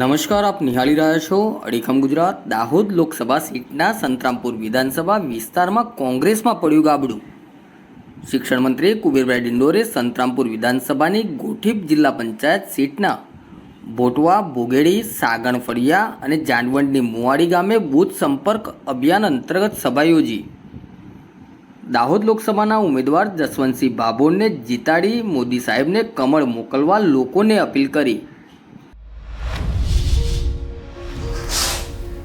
નમસ્કાર, આપ નિહાળી રહ્યા છો અડીખમ ગુજરાત. દાહોદ લોકસભા સીટના સંતરામપુર વિધાનસભા વિસ્તારમાં કોંગ્રેસમાં પડ્યું ગાબડું. શિક્ષણ મંત્રી કુબેરભાઈ ડિંડોરે સંતરામપુર વિધાનસભાની ગોઠીપ જિલ્લા પંચાયત સીટના ભોટવા, ભોગેડી સાગણ ફળિયા અને જાનવંડની મુવાડી ગામે બૂથ સંપર્ક અભિયાન અંતર્ગત સભા યોજી. દાહોદ લોકસભાના ઉમેદવાર જસવંતસિંહ ભાભોરને જીતાડી મોદી સાહેબને કમળ મોકલવા લોકોને અપીલ કરી.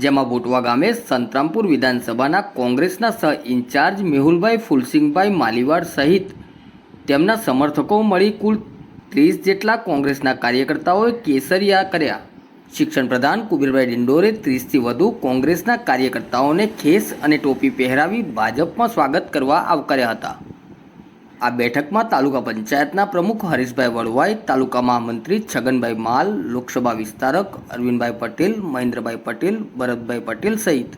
જેમાં બોટવા ગામે સંતરામપુર વિધાનસભાના કોંગ્રેસના સહ ઇન્ચાર્જ મેહુલભાઈ ફુલસિંહભાઈ માલીવાડ સહિત તેમના સમર્થકો મળી કુલ ત્રીસ જેટલા કોંગ્રેસના કાર્યકર્તાઓએ કેસરિયા કર્યા. શિક્ષણ પ્રધાન કુબીરભાઈ ડિંડોરે ત્રીસથી વધુ કોંગ્રેસના કાર્યકર્તાઓને ખેસ અને ટોપી પહેરાવી ભાજપમાં સ્વાગત કરવા આવકાર્યા હતા. આ બેઠકમાં તાલુકા પંચાયતના પ્રમુખ હરીશભાઈ વડવાઈ તાલુકા મહામંત્રી છગનભાઈ માલ લોકસભા વિસ્તારક અરવિંદભાઈ પટેલ મહેન્દ્રભાઈ પટેલ ભરતભાઈ પટેલ સહિત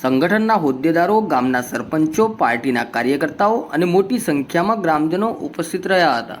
સંગઠનના હોદ્દેદારો ગામના સરપંચો પાર્ટીના કાર્યકર્તાઓ અને મોટી સંખ્યામાં ગ્રામજનો ઉપસ્થિત રહ્યા હતા.